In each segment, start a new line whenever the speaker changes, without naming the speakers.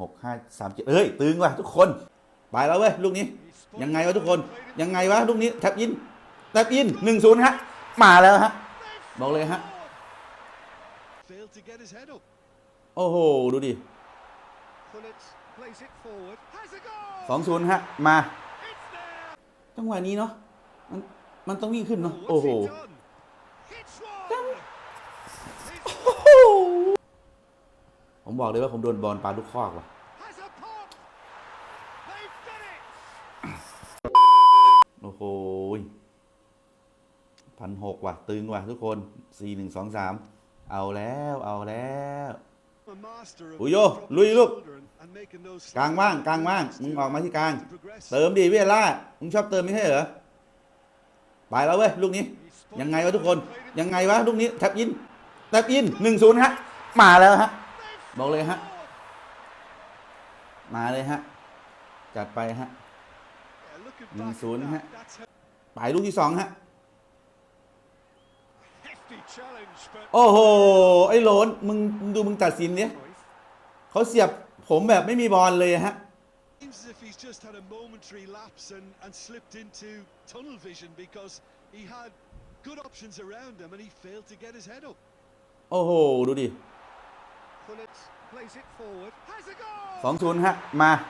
หกห้าสามเจ็ดเฮ้ย ตึงว่ะทุกคน ไปแล้วเว้ยลูกนี้ ยังไงวะทุกคน ยังไงวะลูกนี้แท็บอินแท็บอินหนึ่งศูนย์ฮะ มาแล้วฮะ บอกเลยฮะ โอ้โห ดูดิสองศูนย์ฮะ มา จังหวะนี้เนาะ มัน มันต้องวิ่งขึ้นเนาะ โอ้โห
he done? Hits one. It's
ผมบอกเลยว่าผมโดนบอลปลาลูกคอกว่ะโอ้โหพันหกว่ะ ตึงว่ะ ทุกคนสี่หนึ่งสองสามเอาแล้ว เอาแล้ว
A master of
Uyo,
dropping
lui
his
look.
shoulder and- and making those
กลางว่างกลางว่างมึงออกมาที่กลาง เติมดิเวียล่ามึงชอบเติมไม่ใช่เหรอไปแล้วเว้ยลูกนี้ ยังไงวะทุกคน ยังไงวะลูกนี้แท็บอินแท็บอินหนึ่งศูนย์ฮะมาแล้วฮะ บอกเลยฮะ มาเลยฮะ จัดไปฮะ
Yeah, looking
Ning
back at
xuống
that,
ha.
that's a
ไปลูกที่สองฮะ
hefty challenge, but
โอ้โห ไอ้โหลนมึงมึงดูมึงตัดสินเนี่ยเขาเสียบผมแบบไม่มีบอลเลยฮะ
seems as if he's just had a momentary lapse and, and slipped into tunnel vision because he had good options around him and he failed to get his head up.
โอ้โห ดูดิ
Pullets plays it forward. Has a goal.
สองศูนย์ฮะ มา
It's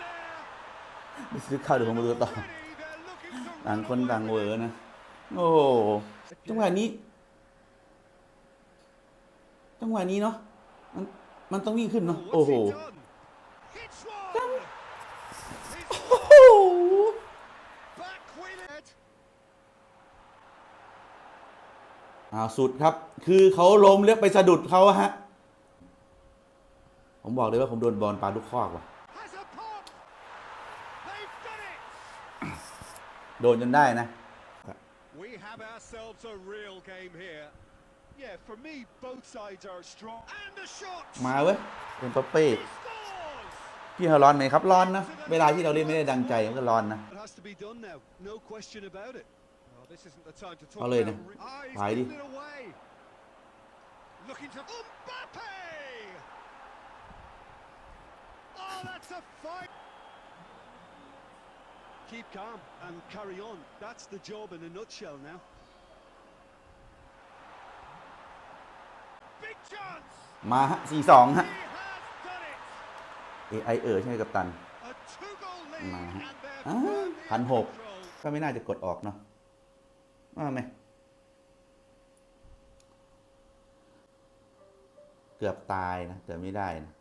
there.
ไม่ซื้อข้าวเดี๋ยวผมมาดูต่อ
Already they're looking to
ต่าง
run
คน
away
ต่าง
with
เวอ
it.
ร์นะ โอ้โหจังหวะนี้จังหวะนี้เนาะมันมันต้องวิ่งขึ้นเนาะ
What's
โอ้โห
he done? Hits one. It's
โอ้โห
back with it.
อ้าวสุดครับ คือเขาล้มเลียบไปสะดุดเขาอะฮะ ผมบอกเลยว่าผมโดนบอลปลาลูกคอกว่ะ
Has a pop. They've done it.
โดนจนได้นะ
We have ourselves a real game here. Yeah, for me, both sides are strong. And the shot.
มาเว้ยเป็นปาเป้
He scores.
พี่เขาร้อนไหมครับร้อนนะ เวลาที่เราเล่นไม่ได้ดังใจมันก็ร้อนนะ
It has to be done now. No question about it. Oh, this isn't the time to talk
เอาเลยนะ
about re- Ah, he's
ไปดิ
given it away. Looking to Mbappe. Oh, that's a fight. Keep calm and carry on. That's the job in a nutshell now. Big chance.
มาฮะสี่สองฮะ
He has done it.
เอไอเออใช่ไหมกัปตัน
A two-goal lead,
Mà.
and they're
À,
firmly in
thành hộp.
control.
ก็ไม่น่าจะกดออกเนาะว่าไหม เกือบตายนะแต่ไม่ได้นะ